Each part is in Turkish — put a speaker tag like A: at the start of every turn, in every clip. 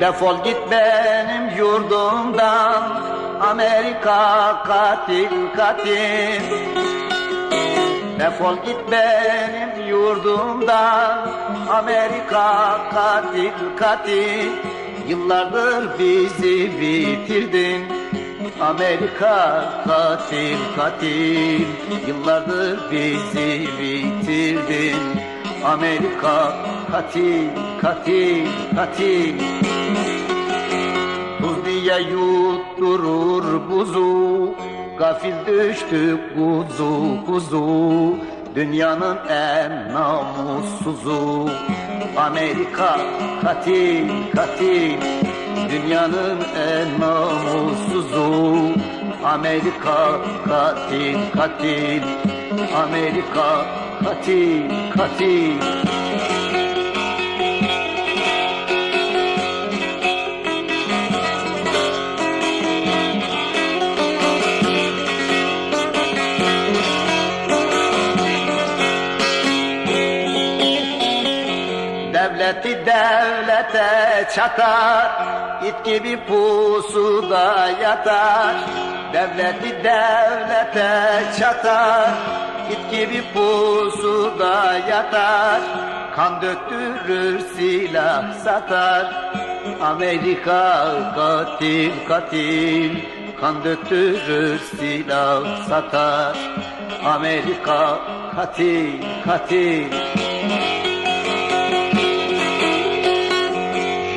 A: Defol git benim yurdumdan Amerika katil katil. Defol git benim yurdumdan Amerika katil katil. Yıllardır bizi bitirdin Amerika katil katil. Yıllardır bizi bitirdin Amerika katil katil katil diye yutturur buzu Gafil düştük kuzu kuzu. Dünyanın en namussuzu Amerika katil katil. Dünyanın en namussuzu Amerika katil katil. Amerika katil katil Devleti devlete çatar. İt gibi pusuda yatar. Devleti devlete çatar. İt gibi pusuda yatar. Kan döktürür silah satar. Amerika katil katil. Kan döktürür silah satar. Amerika katil katil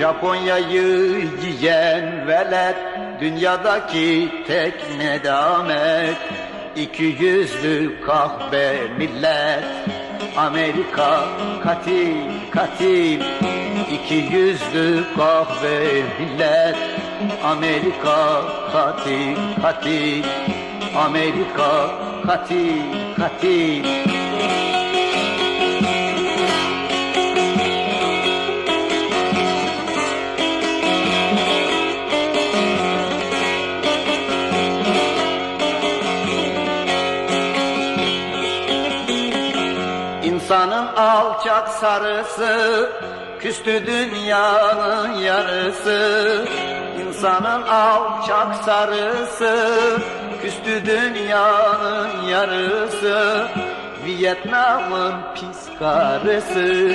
A: Japonya'yı yiyen velet Dünyadaki tek nedamet İki yüzlü kahve millet. Amerika katil katil İki yüzlü kahve millet. Amerika katil katil Amerika katil katil İnsanın alçak sarısı Küstü dünyanın yarısı. İnsanın alçak sarısı Küstü dünyanın yarısı. Vietnam'ın pis karısı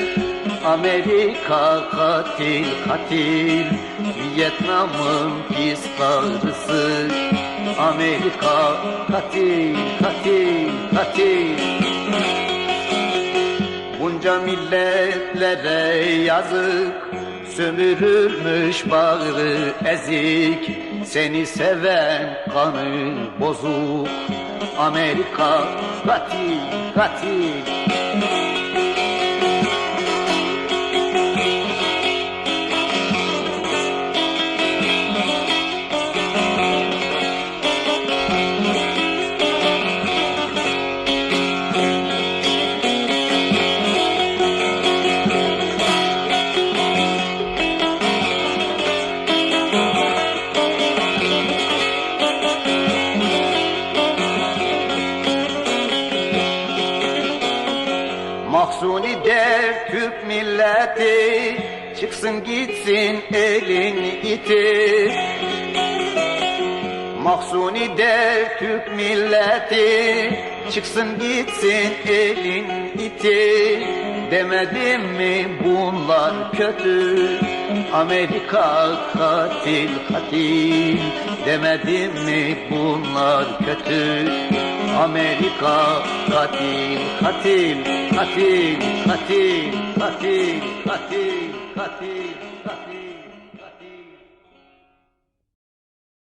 A: Amerika katil katil. Vietnam'ın pis karısı Amerika katil katil katil Bunca milletlere yazık. Sömürülmüş bağrı ezik. Seni seven kanı bozuk. Amerika katil katil Mahzuni der Türk milleti Çıksın gitsin elini itir Mahzuni der Türk milleti Çıksın gitsin elin iti. Demedim mi bunlar kötü? Amerika katil katil. Demedim mi bunlar kötü? Amerika katil katil katil katil katil katil katil